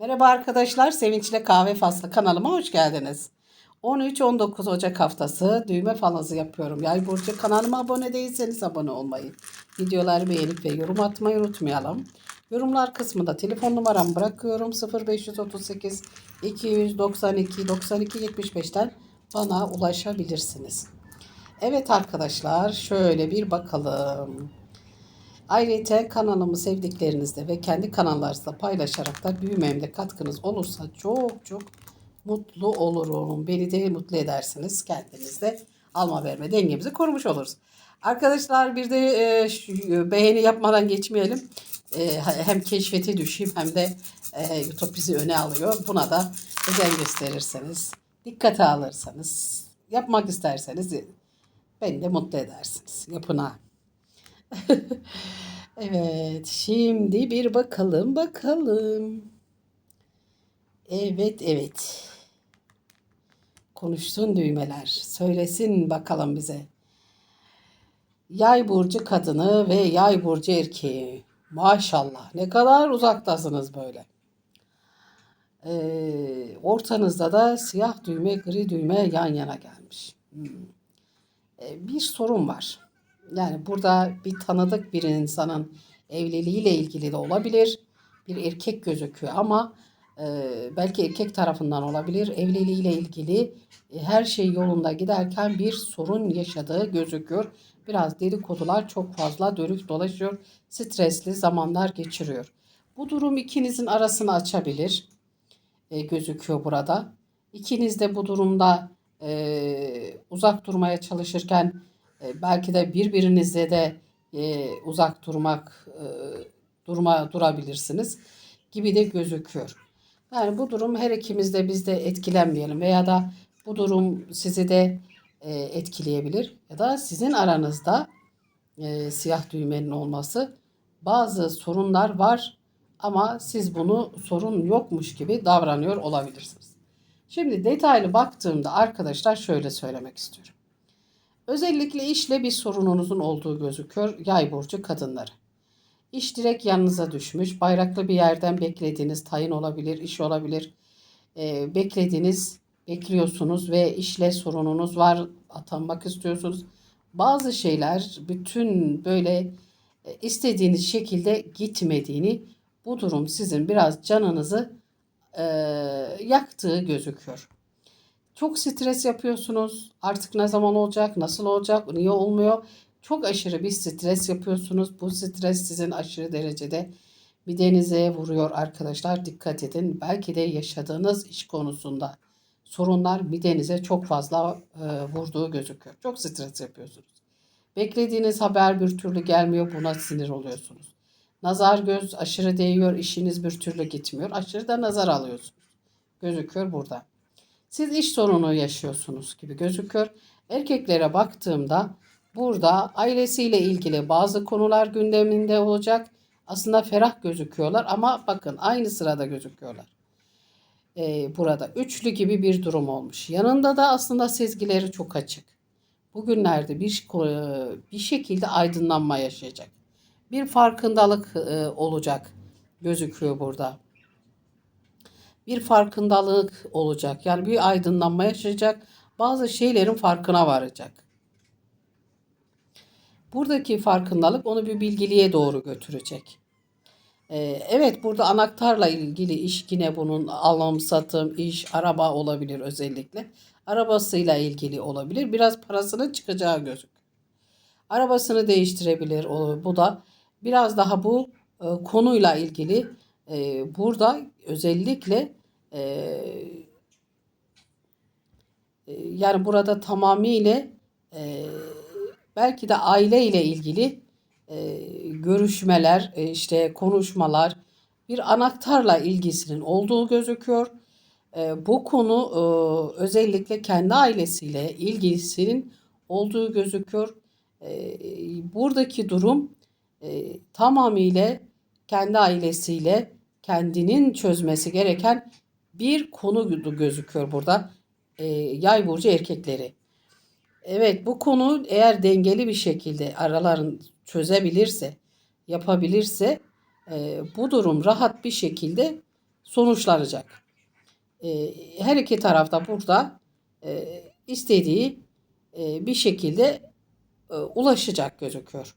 Merhaba arkadaşlar, Sevinçle Kahve Faslı kanalıma hoş geldiniz. 13-19 Ocak haftası düğme falazı yapıyorum. Yay burcu kanalıma abone değilseniz abone olmayı, videoları beğenip ve yorum atmayı unutmayalım. Yorumlar kısmında telefon numaramı bırakıyorum. 0538 292 92 75'ten bana ulaşabilirsiniz. Evet arkadaşlar, şöyle bir bakalım. Ayrıca kanalımı sevdiklerinizle ve kendi kanallarınızda paylaşarak da büyümemde katkınız olursa çok çok mutlu olurum. Beni de mutlu edersiniz. Kendinizde alma verme dengemizi korumuş oluruz. Arkadaşlar bir de e, şu, beğeni yapmadan geçmeyelim. E, hem keşfete düşeyim hem de e, YouTube bizi öne alıyor. Buna da özen gösterirseniz, dikkate alırsanız, yapmak isterseniz beni de mutlu edersiniz. Yapın ha. Evet, şimdi bir bakalım bakalım. Evet, evet. Konuşsun düğmeler. Söylesin bakalım bize. Yay burcu kadını ve yay burcu erkeği. Maşallah ne kadar uzaktasınız böyle. Ee, ortanızda da siyah düğme, gri düğme yan yana gelmiş. Hmm. Ee, bir sorun var. Yani burada bir tanıdık bir insanın evliliğiyle ilgili de olabilir. Bir erkek gözüküyor ama e, belki erkek tarafından olabilir. Evliliğiyle ilgili e, her şey yolunda giderken bir sorun yaşadığı gözüküyor. Biraz dedikodular çok fazla dönüp dolaşıyor. Stresli zamanlar geçiriyor. Bu durum ikinizin arasını açabilir. E, gözüküyor burada. İkiniz de bu durumda e, uzak durmaya çalışırken e, belki de birbirinizle de e, uzak durmak e, durma durabilirsiniz gibi de gözüküyor. Yani bu durum her ikimiz de biz de etkilenmeyelim veya da bu durum sizi de e, etkileyebilir ya da sizin aranızda e, siyah düğmenin olması bazı sorunlar var ama siz bunu sorun yokmuş gibi davranıyor olabilirsiniz. Şimdi detaylı baktığımda arkadaşlar şöyle söylemek istiyorum. Özellikle işle bir sorununuzun olduğu gözüküyor yay burcu kadınları. İş direkt yanınıza düşmüş. Bayraklı bir yerden beklediğiniz tayin olabilir, iş olabilir. E, beklediğiniz, bekliyorsunuz ve işle sorununuz var, atanmak istiyorsunuz. Bazı şeyler bütün böyle e, istediğiniz şekilde gitmediğini, bu durum sizin biraz canınızı e, yaktığı gözüküyor. Çok stres yapıyorsunuz. Artık ne zaman olacak, nasıl olacak, niye olmuyor? Çok aşırı bir stres yapıyorsunuz. Bu stres sizin aşırı derecede midenize vuruyor arkadaşlar. Dikkat edin. Belki de yaşadığınız iş konusunda sorunlar midenize çok fazla e, vurduğu gözüküyor. Çok stres yapıyorsunuz. Beklediğiniz haber bir türlü gelmiyor. Buna sinir oluyorsunuz. Nazar göz aşırı değiyor. işiniz bir türlü gitmiyor. Aşırı da nazar alıyorsunuz. Gözüküyor burada. Siz iş sorunu yaşıyorsunuz gibi gözüküyor. Erkeklere baktığımda burada ailesiyle ilgili bazı konular gündeminde olacak. Aslında ferah gözüküyorlar ama bakın aynı sırada gözüküyorlar. Ee, burada üçlü gibi bir durum olmuş. Yanında da aslında sezgileri çok açık. Bugünlerde bir bir şekilde aydınlanma yaşayacak. Bir farkındalık e, olacak gözüküyor burada bir farkındalık olacak. Yani bir aydınlanma yaşayacak. Bazı şeylerin farkına varacak. Buradaki farkındalık onu bir bilgiliğe doğru götürecek. Ee, evet burada anahtarla ilgili iş yine bunun alım, satım, iş, araba olabilir özellikle. Arabasıyla ilgili olabilir. Biraz parasının çıkacağı gözük. Arabasını değiştirebilir. Bu da biraz daha bu e, konuyla ilgili e, burada özellikle e, e, yani burada tamamıyla e, belki de aile ile ilgili e, görüşmeler, e, işte konuşmalar bir anahtarla ilgisinin olduğu gözüküyor. E, bu konu e, özellikle kendi ailesiyle ilgisinin olduğu gözüküyor. E, buradaki durum e, tamamıyla kendi ailesiyle kendinin çözmesi gereken bir konu gözüküyor burada. E, yay burcu erkekleri. Evet bu konu eğer dengeli bir şekilde araların çözebilirse, yapabilirse e, bu durum rahat bir şekilde sonuçlanacak. E, her iki tarafta burada e, istediği e, bir şekilde e, ulaşacak gözüküyor.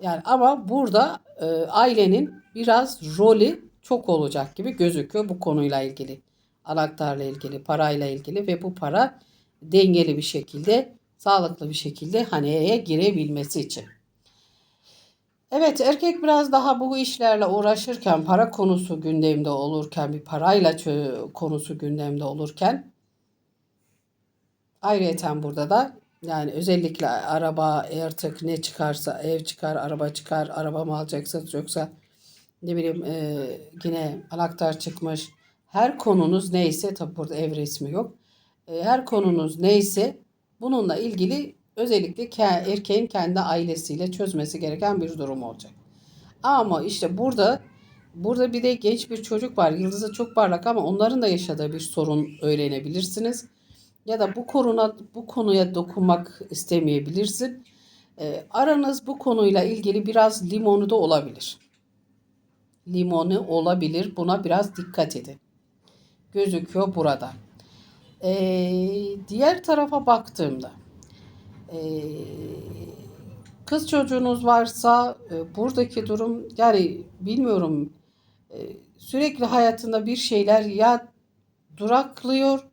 Yani ama burada e, ailenin biraz rolü çok olacak gibi gözüküyor bu konuyla ilgili. Anahtarla ilgili, parayla ilgili ve bu para dengeli bir şekilde, sağlıklı bir şekilde haneye girebilmesi için. Evet erkek biraz daha bu işlerle uğraşırken, para konusu gündemde olurken, bir parayla konusu gündemde olurken ayrıyeten burada da yani özellikle araba artık ne çıkarsa ev çıkar, araba çıkar, araba mı alacaksınız yoksa ne bileyim e, yine anahtar çıkmış. Her konunuz neyse tabi burada ev resmi yok. E, her konunuz neyse bununla ilgili özellikle ke- erkeğin kendi ailesiyle çözmesi gereken bir durum olacak. Ama işte burada burada bir de genç bir çocuk var. Yıldızı çok parlak ama onların da yaşadığı bir sorun öğrenebilirsiniz. Ya da bu konuna bu konuya dokunmak istemeyebilirsin. E, aranız bu konuyla ilgili biraz limonu da olabilir. Limonu olabilir. Buna biraz dikkat edin. Gözüküyor burada. E, diğer tarafa baktığımda e, kız çocuğunuz varsa e, buradaki durum yani bilmiyorum e, sürekli hayatında bir şeyler ya duraklıyor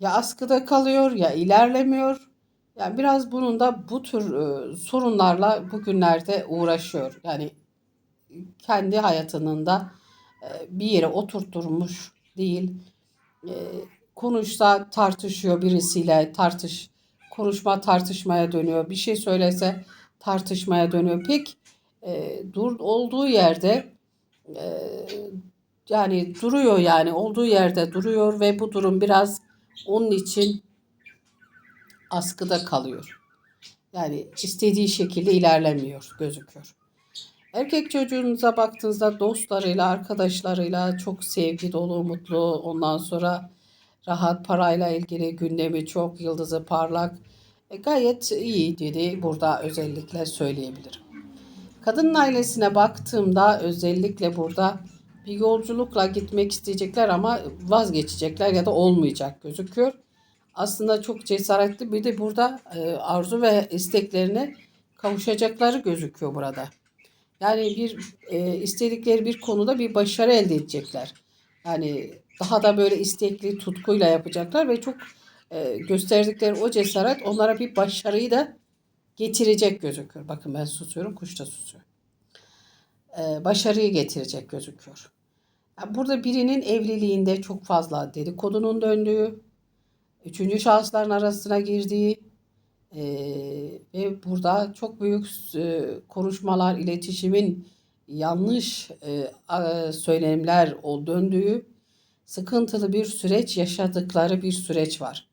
ya askıda kalıyor ya ilerlemiyor. Yani biraz bunun da bu tür e, sorunlarla bugünlerde uğraşıyor. Yani kendi hayatının da e, bir yere oturtturmuş değil. E, konuşsa tartışıyor birisiyle tartış konuşma tartışmaya dönüyor. Bir şey söylese tartışmaya dönüyor. Pek e, dur olduğu yerde yani duruyor yani olduğu yerde duruyor ve bu durum biraz onun için askıda kalıyor. Yani istediği şekilde ilerlemiyor gözüküyor. Erkek çocuğunuza baktığınızda dostlarıyla, arkadaşlarıyla çok sevgi dolu, mutlu. Ondan sonra rahat parayla ilgili gündemi çok, yıldızı parlak. E, gayet iyi dedi burada özellikle söyleyebilirim. Kadının ailesine baktığımda özellikle burada bir yolculukla gitmek isteyecekler ama vazgeçecekler ya da olmayacak gözüküyor. Aslında çok cesaretli bir de burada e, arzu ve isteklerine kavuşacakları gözüküyor burada. Yani bir e, istedikleri bir konuda bir başarı elde edecekler. Yani daha da böyle istekli, tutkuyla yapacaklar ve çok e, gösterdikleri o cesaret onlara bir başarıyı da getirecek gözüküyor. Bakın ben susuyorum, kuş da susuyor. E, başarıyı getirecek gözüküyor. Yani burada birinin evliliğinde çok fazla dedikodunun döndüğü, üçüncü şahısların arasına girdiği e, ve burada çok büyük e, konuşmalar, iletişimin yanlış e, söylemler o döndüğü sıkıntılı bir süreç yaşadıkları bir süreç var.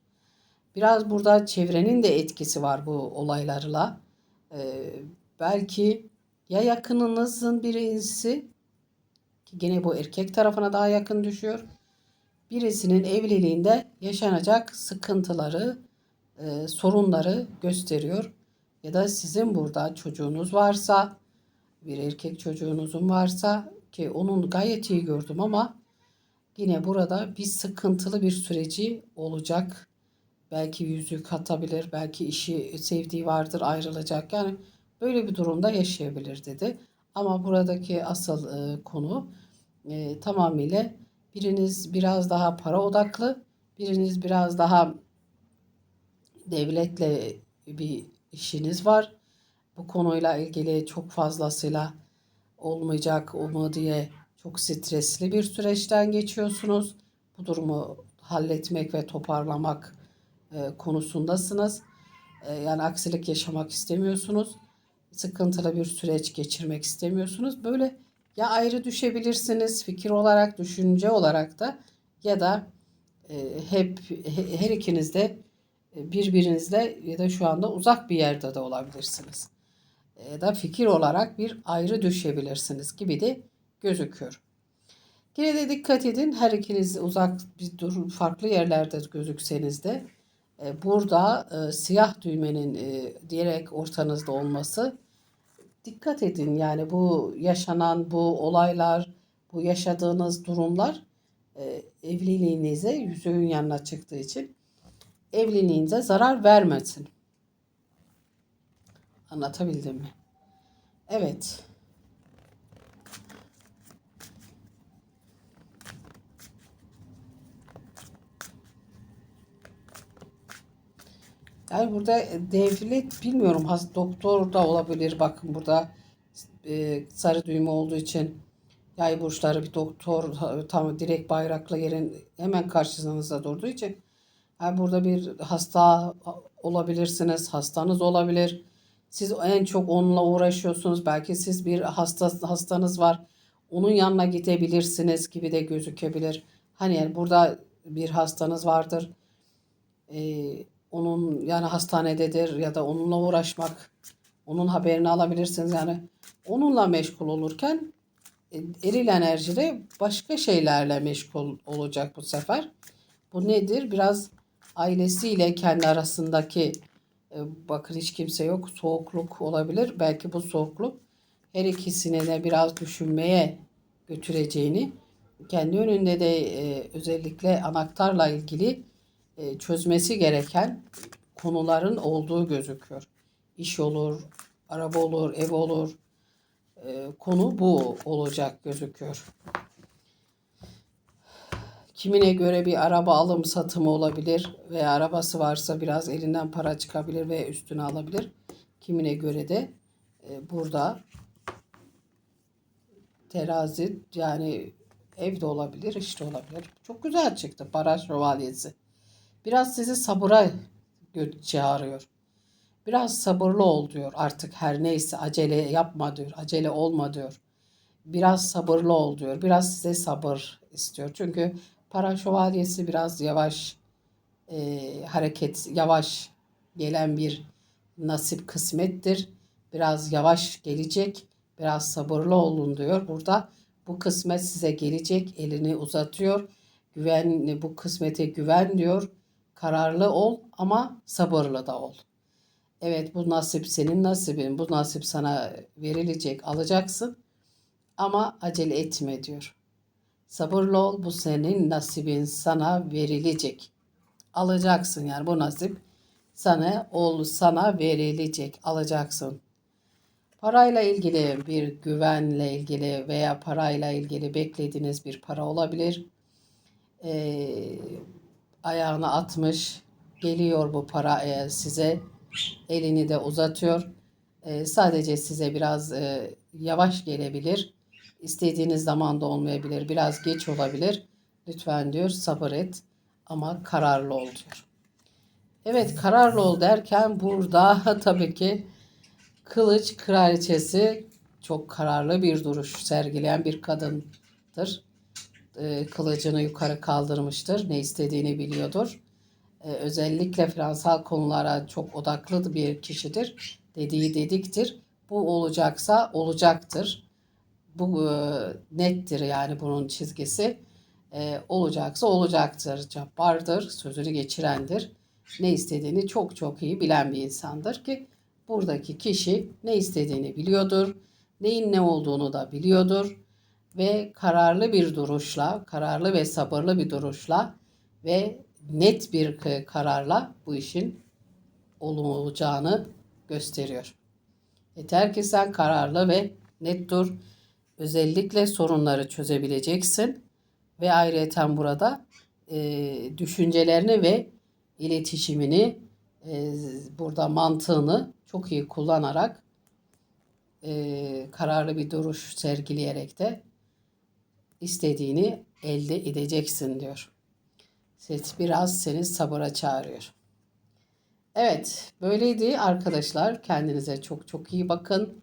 Biraz burada çevrenin de etkisi var bu olaylarla. Ee, belki ya yakınınızın birisi ki gene bu erkek tarafına daha yakın düşüyor. Birisinin evliliğinde yaşanacak sıkıntıları, e, sorunları gösteriyor. Ya da sizin burada çocuğunuz varsa, bir erkek çocuğunuzun varsa ki onun gayet iyi gördüm ama yine burada bir sıkıntılı bir süreci olacak. Belki yüzük atabilir, belki işi sevdiği vardır ayrılacak. Yani böyle bir durumda yaşayabilir dedi. Ama buradaki asıl e, konu e, tamamıyla biriniz biraz daha para odaklı, biriniz biraz daha devletle bir işiniz var. Bu konuyla ilgili çok fazlasıyla olmayacak o mu diye çok stresli bir süreçten geçiyorsunuz. Bu durumu halletmek ve toparlamak e, konusundasınız. E, yani aksilik yaşamak istemiyorsunuz. Sıkıntılı bir süreç geçirmek istemiyorsunuz. Böyle ya ayrı düşebilirsiniz fikir olarak, düşünce olarak da ya da e, hep he- her ikiniz de birbirinizle ya da şu anda uzak bir yerde de olabilirsiniz. Ya da fikir olarak bir ayrı düşebilirsiniz gibi de gözüküyor. Yine de dikkat edin her ikiniz uzak bir dur farklı yerlerde gözükseniz de e, burada e, siyah düğmenin e, diyerek ortanızda olması dikkat edin yani bu yaşanan bu olaylar bu yaşadığınız durumlar e, evliliğinize yüzüğün yanına çıktığı için evliliğinize zarar vermesin. Anlatabildim mi? Evet. Yani burada devlet bilmiyorum doktor da olabilir. Bakın burada e, sarı düğme olduğu için yay burçları bir doktor tam direkt bayrakla yerin hemen karşınızda durduğu için yani burada bir hasta olabilirsiniz. Hastanız olabilir. Siz en çok onunla uğraşıyorsunuz. Belki siz bir hasta hastanız var. Onun yanına gidebilirsiniz gibi de gözükebilir. Hani yani burada bir hastanız vardır. Ee, onun yani hastanededir ya da onunla uğraşmak, onun haberini alabilirsiniz. Yani onunla meşgul olurken e, eril enerjide başka şeylerle meşgul olacak bu sefer. Bu nedir? Biraz ailesiyle kendi arasındaki e, bakın hiç kimse yok soğukluk olabilir. Belki bu soğukluk her ikisini de biraz düşünmeye götüreceğini kendi önünde de e, özellikle anahtarla ilgili e, çözmesi gereken konuların olduğu gözüküyor. İş olur, araba olur, ev olur. Konu bu olacak gözüküyor. Kimine göre bir araba alım satımı olabilir veya arabası varsa biraz elinden para çıkabilir ve üstüne alabilir. Kimine göre de e, burada terazi yani evde olabilir, işte olabilir. Çok güzel çıktı para şövalyesi. Biraz sizi sabıra çağırıyor. Biraz sabırlı ol diyor artık her neyse acele yapma diyor. Acele olma diyor. Biraz sabırlı ol diyor. Biraz size sabır istiyor. Çünkü para şövalyesi biraz yavaş e, hareket, yavaş gelen bir nasip kısmettir. Biraz yavaş gelecek. Biraz sabırlı olun diyor. Burada bu kısmet size gelecek. Elini uzatıyor. Güven bu kısmete güven diyor Kararlı ol ama sabırlı da ol. Evet bu nasip senin nasibin. Bu nasip sana verilecek, alacaksın. Ama acele etme diyor. Sabırlı ol bu senin nasibin sana verilecek. Alacaksın yani bu nasip sana ol sana verilecek. Alacaksın. Parayla ilgili bir güvenle ilgili veya parayla ilgili beklediğiniz bir para olabilir. Ee, ayağını atmış. Geliyor bu para e, size. Elini de uzatıyor. E, sadece size biraz e, yavaş gelebilir. İstediğiniz zaman da olmayabilir. Biraz geç olabilir. Lütfen diyor sabır et ama kararlı ol diyor. Evet kararlı ol derken burada tabii ki kılıç kraliçesi çok kararlı bir duruş sergileyen bir kadındır e, kılıcını yukarı kaldırmıştır. Ne istediğini biliyordur. E, özellikle finansal konulara çok odaklı bir kişidir. Dediği dediktir. Bu olacaksa olacaktır. Bu e, nettir yani bunun çizgisi. E, olacaksa olacaktır. Cabbardır, sözünü geçirendir. Ne istediğini çok çok iyi bilen bir insandır ki buradaki kişi ne istediğini biliyordur. Neyin ne olduğunu da biliyordur ve kararlı bir duruşla, kararlı ve sabırlı bir duruşla ve net bir kararla bu işin olacağını gösteriyor. Yeter ki sen kararlı ve net dur. Özellikle sorunları çözebileceksin ve ayrıca burada e, düşüncelerini ve iletişimini e, burada mantığını çok iyi kullanarak e, kararlı bir duruş sergileyerek de istediğini elde edeceksin diyor. Set biraz seni sabıra çağırıyor. Evet, böyleydi arkadaşlar. Kendinize çok çok iyi bakın.